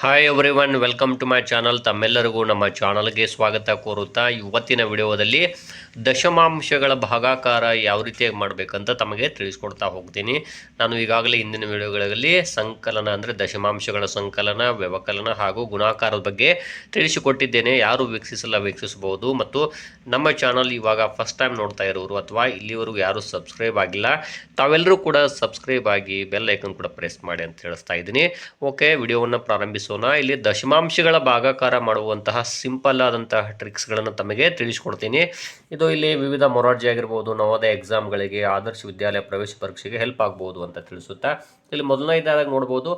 Hi everyone welcome to my channel ತಮ್ಮೆಲ್ಲರಿಗೂ ನಮ್ಮ ಚಾನಲ್ಗೆ ಸ್ವಾಗತ ಕೋರುತ್ತಾ ಇವತ್ತಿನ ವಿಡಿಯೋದಲ್ಲಿ ದಶಮಾಂಶಗಳ ಭಾಗಾಕಾರ ಯಾವ ರೀತಿಯಾಗಿ ಮಾಡಬೇಕಂತ ತಮಗೆ ತಿಳಿಸ್ಕೊಡ್ತಾ ಹೋಗ್ತೀನಿ. ನಾನು ಈಗಾಗಲೇ ಹಿಂದಿನ ವಿಡಿಯೋಗಳಲ್ಲಿ ಸಂಕಲನ ಅಂದರೆ ದಶಮಾಂಶಗಳ ಸಂಕಲನ, ವ್ಯವಕಲನ ಹಾಗೂ ಗುಣಾಕಾರದ ಬಗ್ಗೆ ತಿಳಿಸಿಕೊಟ್ಟಿದ್ದೇನೆ. ಯಾರು ವೀಕ್ಷಿಸಲ್ಲ ವೀಕ್ಷಿಸಬಹುದು. ಮತ್ತು ನಮ್ಮ ಚಾನಲ್ ಇವಾಗ ಫಸ್ಟ್ ಟೈಮ್ ನೋಡ್ತಾ ಇರೋರು ಅಥವಾ ಇಲ್ಲಿವರೆಗೂ ಯಾರು ಸಬ್ಸ್ಕ್ರೈಬ್ ಆಗಿಲ್ಲ, ತಾವೆಲ್ಲರೂ ಕೂಡ ಸಬ್ಸ್ಕ್ರೈಬ್ ಆಗಿ ಬೆಲ್ ಐಕನ್ ಕೂಡ ಪ್ರೆಸ್ ಮಾಡಿ ಅಂತ ತಿಳಿಸ್ತಾ ಇದ್ದೀನಿ. ಓಕೆ ವಿಡಿಯೋವನ್ನು ಪ್ರಾರಂಭಿಸೋಣ ಇಲ್ಲಿ ದಶಮಾಂಶಗಳ ಭಾಗಾಕಾರ ಮಾಡುವಂತಹ ಸಿಂಪಲ್ ಆದಂತಹ ಟ್ರಿಕ್ಸ್ಗಳನ್ನು ತಮಗೆ ತಿಳಿಸ್ಕೊಡ್ತೀನಿ. ಇದು ಇಲ್ಲಿ ವಿವಿಧ ಮೊರಾರ್ಜಿ ಆಗಿರ್ಬೋದು, ನವೋದಯ ಎಕ್ಸಾಮ್ಗಳಿಗೆ ಆದರ್ಶ ವಿದ್ಯಾಲಯ ಪ್ರವೇಶ ಪರೀಕ್ಷೆಗೆ ಹೆಲ್ಪ್ ಆಗ್ಬೋದು ಅಂತ ತಿಳಿಸುತ್ತಾ. ಇಲ್ಲಿ ಮೊದಲನೇದಾಗಿ ನೋಡ್ಬೋದು,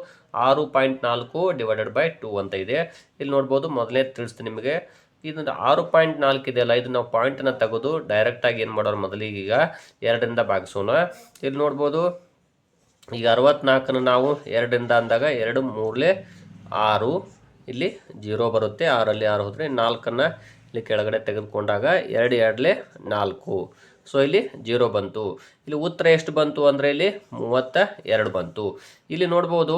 ಆರು ಪಾಯಿಂಟ್ ನಾಲ್ಕು ಡಿವೈಡೆಡ್ ಬೈ ಟೂ ಅಂತ ಇದೆ. ಇಲ್ಲಿ ನೋಡ್ಬೋದು ಮೊದಲನೇ ತಿಳಿಸ್ತೀನಿ ನಿಮಗೆ. ಇದೊಂದು ಆರು ಪಾಯಿಂಟ್ ನಾಲ್ಕು ಇದೆಯಲ್ಲ ಇದು ನಾವು ಪಾಯಿಂಟನ್ನು ತೆಗೆದು ಡೈರೆಕ್ಟಾಗಿ ಏನು ಮಾಡೋರು ಮೊದಲಿಗೆ ಈಗ ಎರಡರಿಂದ ಭಾಗಿಸೋಣ. ಇಲ್ಲಿ ನೋಡ್ಬೋದು, ಈಗ ಅರವತ್ನಾಲ್ಕನ್ನು ನಾವು ಎರಡರಿಂದ ಅಂದಾಗ ಎರಡು ಮೂರಲೆ ಆರು ಇಲ್ಲಿ ಜೀರೋ ಬರುತ್ತೆ, ಆರಲ್ಲಿ ಆರು ಹೋದರೆ ನಾಲ್ಕನ್ನು ಇಲ್ಲಿ ಕೆಳಗಡೆ ತೆಗೆದುಕೊಂಡಾಗ ಎರಡು ಎರಡಲೇ ನಾಲ್ಕು. ಸೊ ಇಲ್ಲಿ ಜೀರೋ ಬಂತು. ಇಲ್ಲಿ ಉತ್ತರ ಎಷ್ಟು ಬಂತು ಅಂದರೆ ಇಲ್ಲಿ ಮೂವತ್ತ ಎರಡು ಬಂತು. ಇಲ್ಲಿ ನೋಡ್ಬೋದು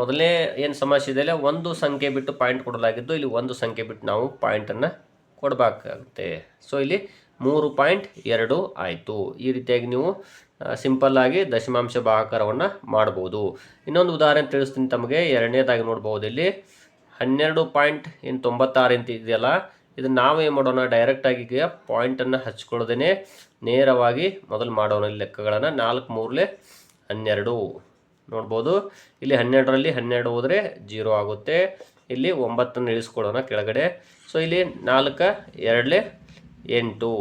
ಮೊದಲನೇ ಏನು ಸಮಸ್ಯೆ ಇದೆಯಲ್ಲ ಒಂದು ಸಂಖ್ಯೆ ಬಿಟ್ಟು ಪಾಯಿಂಟ್ ಕೊಡಲಾಗಿದ್ದು ಇಲ್ಲಿ ಒಂದು ಸಂಖ್ಯೆ ಬಿಟ್ಟು ನಾವು ಪಾಯಿಂಟನ್ನು ಕೊಡಬೇಕಾಗುತ್ತೆ. ಸೊ ಇಲ್ಲಿ ಮೂರು ಪಾಯಿಂಟ್ ಎರಡು ಆಯಿತು. ಈ ರೀತಿಯಾಗಿ ನೀವು ಸಿಂಪಲ್ ಆಗಿ ದಶಮಾಂಶ ಭಾಗಾಕಾರವನ್ನು ಮಾಡ್ಬೋದು. ಇನ್ನೊಂದು ಉದಾಹರಣೆ ತಿಳಿಸ್ತೀನಿ ತಮಗೆ. ಎರಡನೇದಾಗಿ ನೋಡ್ಬೋದು ಇಲ್ಲಿ. ಹನ್ನೆರಡು ಪಾಯಿಂಟ್ ಏನು ತೊಂಬತ್ತಾರು ಅಂತ ಇದೆಯಲ್ಲ? ಇದನ್ನು ನಾವು ಏನು ಮಾಡೋಣ? ಡೈರೆಕ್ಟಾಗಿ ಈಗ ಪಾಯಿಂಟನ್ನು ಹಚ್ಕೊಳ್ಳೋದೇ ನೇರವಾಗಿ ಮೊದಲು ಮಾಡೋಣ ಇಲ್ಲಿ ಲೆಕ್ಕಗಳನ್ನು. ನಾಲ್ಕು ಮೂರಲೆ ಹನ್ನೆರಡು. ನೋಡ್ಬೋದು. ಇಲ್ಲಿ ಹನ್ನೆರಡರಲ್ಲಿ ಹನ್ನೆರಡು ಹೋದರೆ ಜೀರೋ ಆಗುತ್ತೆ. ಇಲ್ಲಿ ಒಂಬತ್ತನ್ನು ಇಳಿಸ್ಕೊಳ್ಳೋಣ ಕೆಳಗಡೆ. ಸೊ ಇಲ್ಲಿ ನಾಲ್ಕು, ಎರಡಲೆ ಎಂಟು.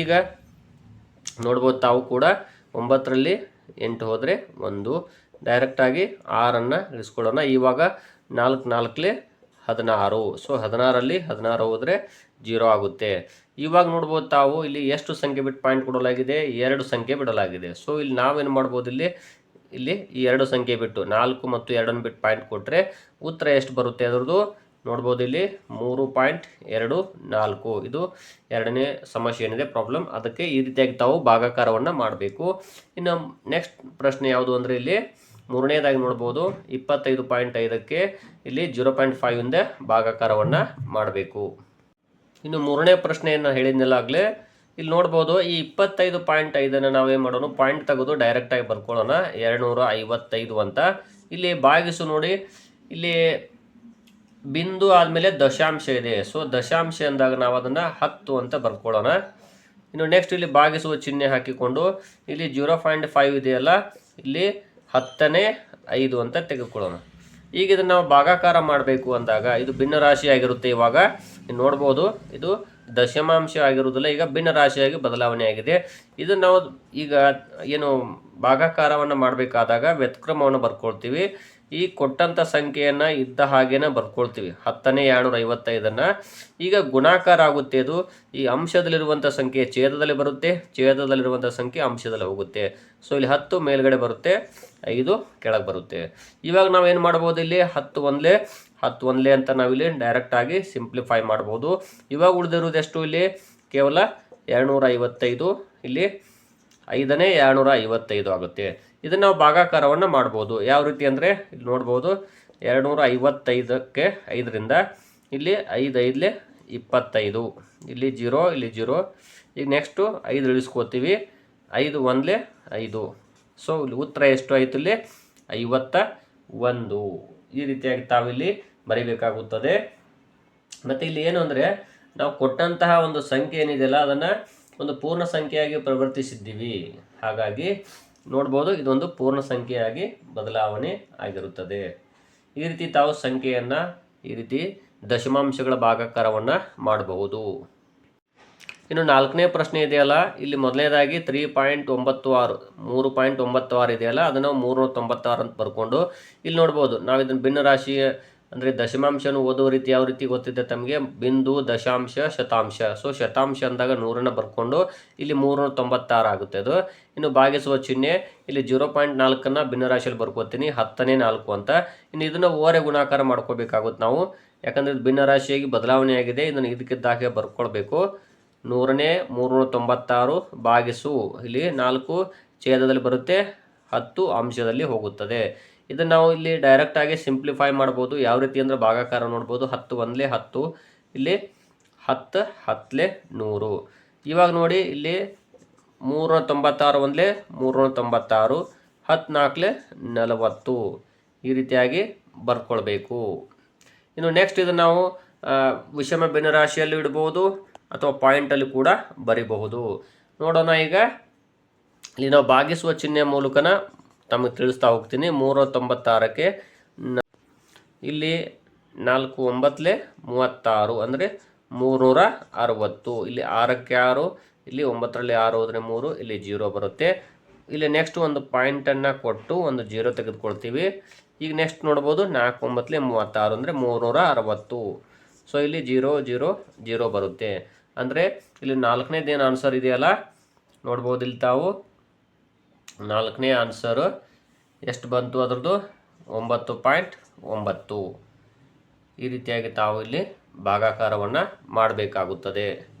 ಈಗ ನೋಡ್ಬೋದು ತಾವು ಕೂಡ ಒಂಬತ್ತರಲ್ಲಿ ಎಂಟು ಹೋದರೆ ಒಂದು. ಡೈರೆಕ್ಟಾಗಿ ಆರನ್ನು ಇಳಿಸ್ಕೊಳ್ಳೋಣ. ಇವಾಗ ನಾಲ್ಕು ನಾಲ್ಕಲೆ ಹದಿನಾರು. ಸೊ ಹದಿನಾರಲ್ಲಿ ಹದಿನಾರು ಹೋದರೆ ಜೀರೋ ಆಗುತ್ತೆ. ಇವಾಗ ನೋಡ್ಬೋದು ತಾವು ಇಲ್ಲಿ ಎಷ್ಟು ಸಂಖ್ಯೆ ಬಿಟ್ಟು ಪಾಯಿಂಟ್ ಕೊಡಲಾಗಿದೆ? ಎರಡು ಸಂಖ್ಯೆ ಬಿಡಲಾಗಿದೆ. ಸೊ ಇಲ್ಲಿ ನಾವೇನು ಮಾಡ್ಬೋದು ಇಲ್ಲಿ? ಇಲ್ಲಿ ಈ ಎರಡು ಸಂಖ್ಯೆ ಬಿಟ್ಟು ನಾಲ್ಕು ಮತ್ತು ಎರಡನ್ನು ಬಿಟ್ಟು ಪಾಯಿಂಟ್ ಕೊಟ್ಟರೆ ಉತ್ತರ ಎಷ್ಟು ಬರುತ್ತೆ ಅದರದ್ದು? ನೋಡ್ಬೋದು ಇಲ್ಲಿ ಮೂರು ಪಾಯಿಂಟ್ ಎರಡು ನಾಲ್ಕು. ಇದು ಎರಡನೇ ಸಮಸ್ಯೆ ಏನಿದೆ ಪ್ರಾಬ್ಲಮ್ ಅದಕ್ಕೆ ಈ ರೀತಿಯಾಗಿ ತಾವು ಭಾಗಾಕಾರವನ್ನು ಮಾಡಬೇಕು. ಇನ್ನು ನೆಕ್ಸ್ಟ್ ಪ್ರಶ್ನೆ ಯಾವುದು ಅಂದರೆ ಇಲ್ಲಿ ಮೂರನೇದಾಗಿ ನೋಡ್ಬೋದು, ಇಪ್ಪತ್ತೈದು ಪಾಯಿಂಟ್ ಐದಕ್ಕೆ ಇಲ್ಲಿ ಜೀರೋ ಪಾಯಿಂಟ್ ಫೈವಿಂದ ಭಾಗಾಕಾರವನ್ನು ಮಾಡಬೇಕು. ಇನ್ನು ಮೂರನೇ ಪ್ರಶ್ನೆಯನ್ನು ಹೇಳಿದ್ನೆಲ್ಲ ಆಗಲೇ, ಇಲ್ಲಿ ನೋಡ್ಬೋದು ಈ ಇಪ್ಪತ್ತೈದು ಪಾಯಿಂಟ್ ಐದನ್ನು ನಾವೇನು ಮಾಡೋಣ ಪಾಯಿಂಟ್ ತೆಗೆದು ಡೈರೆಕ್ಟಾಗಿ ಬರ್ಕೊಳ್ಳೋಣ, ಎರಡುನೂರ ಐವತ್ತೈದು ಅಂತ. ಇಲ್ಲಿ ಭಾಗಿಸು ನೋಡಿ, ಇಲ್ಲಿ ಬಿಂದು ಆದಮೇಲೆ ದಶಾಂಶ ಇದೆ. ಸೊ ದಶಾಂಶ ಅಂದಾಗ ನಾವು ಅದನ್ನು ಹತ್ತು ಅಂತ ಬರ್ಕೊಳ್ಳೋಣ. ಇನ್ನು ನೆಕ್ಸ್ಟ್ ಇಲ್ಲಿ ಭಾಗಿಸುವ ಚಿಹ್ನೆ ಹಾಕಿಕೊಂಡು, ಇಲ್ಲಿ ಜೀರೋ ಪಾಯಿಂಟ್ ಫೈವ್ ಇದೆಯಲ್ಲ, ಇಲ್ಲಿ ಹತ್ತನೇ ಐದು ಅಂತ ತೆಗೆದುಕೊಳ್ಳೋಣ. ಈಗ ಇದನ್ನು ನಾವು ಭಾಗಾಕಾರ ಮಾಡಬೇಕು ಅಂದಾಗ, ಇದು ಭಿನ್ನ ರಾಶಿ ಆಗಿರುತ್ತೆ ಇವಾಗ. ನೋಡ್ಬೋದು, ಇದು ದಶಮಾಂಶ ಆಗಿರುವುದಿಲ್ಲ, ಈಗ ಭಿನ್ನ ರಾಶಿಯಾಗಿ ಬದಲಾವಣೆ ಆಗಿದೆ. ಇದು ನಾವು ಈಗ ಏನು ಭಾಗಾಕಾರವನ್ನು ಮಾಡಬೇಕಾದಾಗ ವ್ಯತ್ಕ್ರಮವನ್ನು ಬರ್ಕೊಳ್ತೀವಿ. ಈ ಕೊಟ್ಟಂಥ ಸಂಖ್ಯೆಯನ್ನು ಇದ್ದ ಹಾಗೇನೆ ಬರ್ಕೊಳ್ತೀವಿ. ಹತ್ತನೇ ಎರಡುನೂರ ಐವತ್ತೈದನ್ನು ಈಗ ಗುಣಾಕಾರ ಆಗುತ್ತೆ ಅದು. ಈ ಅಂಶದಲ್ಲಿರುವಂಥ ಸಂಖ್ಯೆ ಛೇದದಲ್ಲಿ ಬರುತ್ತೆ. ಛೇದದಲ್ಲಿರುವಂಥ ಸಂಖ್ಯೆ ಅಂಶದಲ್ಲಿ ಹೋಗುತ್ತೆ. ಸೊ ಇಲ್ಲಿ ಹತ್ತು ಮೇಲ್ಗಡೆ ಬರುತ್ತೆ. ಐದು ಕೆಳಗೆ ಬರುತ್ತೆ. ಇವಾಗ ನಾವು ಏನು ಮಾಡ್ಬೋದು ಇಲ್ಲಿ? ಹತ್ತು ಒಂದ್ಲೆ ಹತ್ತು ಒಂದ್ಲೆ ಅಂತ ನಾವಿಲ್ಲಿ ಡೈರೆಕ್ಟಾಗಿ ಸಿಂಪ್ಲಿಫೈ ಮಾಡ್ಬೋದು. ಇವಾಗ ಉಳಿದಿರೋದು ಎಷ್ಟು ಇಲ್ಲಿ? ಕೇವಲ ಎರಡುನೂರ ಐವತ್ತೈದು ಇಲ್ಲಿ ಐದನೇ ಎರಡುನೂರ ಐವತ್ತೈದು ಆಗುತ್ತೆ. ಇದನ್ನು ನಾವು ಭಾಗಾಕಾರವನ್ನು ಮಾಡ್ಬೋದು. ಯಾವ ರೀತಿ ಅಂದರೆ ಇಲ್ಲಿ ನೋಡ್ಬೋದು. ಎರಡುನೂರ ಐವತ್ತೈದಕ್ಕೆ ಐದರಿಂದ ಇಲ್ಲಿ ಐದು ಐದಲೆ ಇಪ್ಪತ್ತೈದು. ಇಲ್ಲಿ ಜೀರೋ ಇಲ್ಲಿ ಜೀರೋ. ಈಗ ನೆಕ್ಸ್ಟು ಐದು ಇಳಿಸ್ಕೋತೀವಿ. ಐದು ಒಂದಲೇ ಐದು. ಸೊ ಇಲ್ಲಿ ಉತ್ತರ ಎಷ್ಟು ಆಯಿತು ಇಲ್ಲಿ? ಐವತ್ತ ಒಂದು. ಈ ರೀತಿಯಾಗಿ ತಾವಿಲ್ಲಿ ಬರೀಬೇಕಾಗುತ್ತದೆ. ಮತ್ತು ಇಲ್ಲಿ ಏನು ಅಂದರೆ ನಾವು ಕೊಟ್ಟಂತಹ ಒಂದು ಸಂಖ್ಯೆ ಏನಿದೆಯಲ್ಲ, ಅದನ್ನು ಒಂದು ಪೂರ್ಣ ಸಂಖ್ಯೆಯಾಗಿ ಪ್ರವರ್ತಿಸಿದ್ದೀವಿ. ಹಾಗಾಗಿ ನೋಡ್ಬೋದು ಇದೊಂದು ಪೂರ್ಣ ಸಂಖ್ಯೆಯಾಗಿ ಬದಲಾವಣೆ ಆಗಿರುತ್ತದೆ. ಈ ರೀತಿ ತಾವು ಸಂಖ್ಯೆಯನ್ನು ಈ ರೀತಿ ದಶಮಾಂಶಗಳ ಭಾಗಾಕಾರವನ್ನು ಮಾಡಬಹುದು. ಇನ್ನು ನಾಲ್ಕನೇ ಪ್ರಶ್ನೆ ಇದೆಯಲ್ಲ, ಇಲ್ಲಿ ಮೊದಲನೇದಾಗಿ ತ್ರೀ ಪಾಯಿಂಟ್ ಒಂಬತ್ತು ಆರು, ಮೂರು ಪಾಯಿಂಟ್ ಒಂಬತ್ತು ಆರು ಇದೆಯಲ್ಲ, ಅದನ್ನು ಮೂರು ತೊಂಬತ್ತಾರು ಅಂತ ಬರ್ಕೊಂಡು ಇಲ್ಲಿ ನೋಡ್ಬೋದು. ನಾವು ಇದನ್ನು ಭಿನ್ನ ರಾಶಿ ಅಂದರೆ ದಶಮಾಂಶನ ಓದೋ ರೀತಿ ಯಾವ ರೀತಿ ಗೊತ್ತಿದೆ ತಮಗೆ? ಬಿಂದು, ದಶಾಂಶ, ಶತಾಂಶ. ಸೊ ಶತಾಂಶ ಅಂದಾಗ ನೂರನ್ನು ಬರ್ಕೊಂಡು ಇಲ್ಲಿ ಮೂರುನೂರ ತೊಂಬತ್ತಾರು ಆಗುತ್ತೆ ಅದು. ಇನ್ನು ಭಾಗಿಸುವ ಚಿಹ್ನೆ, ಇಲ್ಲಿ ಜೀರೋ ಪಾಯಿಂಟ್ ನಾಲ್ಕನ್ನು ಭಿನ್ನರಾಶಿಯಲ್ಲಿ ಬರ್ಕೋತೀನಿ, ಹತ್ತನೇ ನಾಲ್ಕು ಅಂತ. ಇನ್ನು ಇದನ್ನು ಓರೆ ಗುಣಾಕಾರ ಮಾಡ್ಕೋಬೇಕಾಗುತ್ತೆ ನಾವು. ಯಾಕಂದರೆ ಇದು ಭಿನ್ನರಾಶಿಯಾಗಿ ಬದಲಾವಣೆಯಾಗಿದೆ ಇದನ್ನು ಇದಕ್ಕಿದ್ದಾಗೆ ಬರ್ಕೊಳ್ಬೇಕು. ನೂರನೇ ಮೂರುನೂರ ತೊಂಬತ್ತಾರು, ಭಾಗಿಸು. ಇಲ್ಲಿ ನಾಲ್ಕು ಛೇದದಲ್ಲಿ ಬರುತ್ತೆ, ಹತ್ತು ಅಂಶದಲ್ಲಿ ಹೋಗುತ್ತದೆ. ಇದನ್ನು ನಾವು ಇಲ್ಲಿ ಡೈರೆಕ್ಟಾಗಿ ಸಿಂಪ್ಲಿಫೈ ಮಾಡ್ಬೋದು. ಯಾವ ರೀತಿ ಅಂದರೆ ಭಾಗಾಕಾರ ನೋಡ್ಬೋದು. ಹತ್ತು ಒಂದಲೇ ಹತ್ತು, ಇಲ್ಲಿ ಹತ್ತು ಹತ್ತಲೇ ನೂರು. ಇವಾಗ ನೋಡಿ, ಇಲ್ಲಿ ಮೂರು ತೊಂಬತ್ತಾರು ಒಂದಲೇ ಮೂರು ತೊಂಬತ್ತಾರು ಹತ್ತು ನಾಲ್ಕಲೇ ನಲವತ್ತು. ಈ ರೀತಿಯಾಗಿ ಬರ್ಕೊಳ್ಬೇಕು. ಇನ್ನು ನೆಕ್ಸ್ಟ್ ಇದು ನಾವು ವಿಷಮ ಭಿನ್ನರಾಶಿಯಲ್ಲಿ ಇಡ್ಬೋದು ಅಥವಾ ಪಾಯಿಂಟಲ್ಲಿ ಕೂಡ ಬರಿಬಹುದು. ನೋಡೋಣ ಈಗ. ಇಲ್ಲಿ ನಾವು ಭಾಗಿಸುವ ಚಿಹ್ನೆ ಮೂಲಕನ ತಮಗೆ ತಿಳಿಸ್ತಾ ಹೋಗ್ತೀನಿ. ಮೂರ ತೊಂಬತ್ತಾರಕ್ಕೆ ಇಲ್ಲಿ ನಾಲ್ಕು ಒಂಬತ್ತಲೆ ಮೂವತ್ತಾರು ಅಂದರೆ ಮೂರುನೂರ ಅರವತ್ತು. ಇಲ್ಲಿ ಆರಕ್ಕೆ ಆರು, ಇಲ್ಲಿ ಒಂಬತ್ತರಲ್ಲಿ ಆರು ಹೋದರೆ ಮೂರು, ಇಲ್ಲಿ ಜೀರೋ ಬರುತ್ತೆ. ಇಲ್ಲಿ ನೆಕ್ಸ್ಟ್ ಒಂದು ಪಾಯಿಂಟನ್ನು ಕೊಟ್ಟು ಒಂದು ಜೀರೋ ತೆಗೆದುಕೊಳ್ತೀವಿ. ಈಗ ನೆಕ್ಸ್ಟ್ ನೋಡ್ಬೋದು, ನಾಲ್ಕು ಒಂಬತ್ತಲೆ ಮೂವತ್ತಾರು ಅಂದರೆ ಮೂರುನೂರ ಅರವತ್ತು. ಸೊ ಇಲ್ಲಿ ಜೀರೋ ಜೀರೋ ಜೀರೋ ಬರುತ್ತೆ. ಅಂದರೆ ಇಲ್ಲಿ ನಾಲ್ಕನೇದೇನು ಆನ್ಸರ್ ಇದೆಯಲ್ಲ? ನೋಡ್ಬೋದು ಇಲ್ಲಿ ತಾವು. ನಾಲ್ಕನೇ ಆನ್ಸರು ಎಷ್ಟು ಬಂತು ಅದರದ್ದು? ಒಂಬತ್ತು ಪಾಯಿಂಟ್ ಒಂಬತ್ತು. ಈ ರೀತಿಯಾಗಿ ತಾವು ಇಲ್ಲಿ ಭಾಗಾಕಾರವನ್ನು ಮಾಡಬೇಕಾಗುತ್ತದೆ.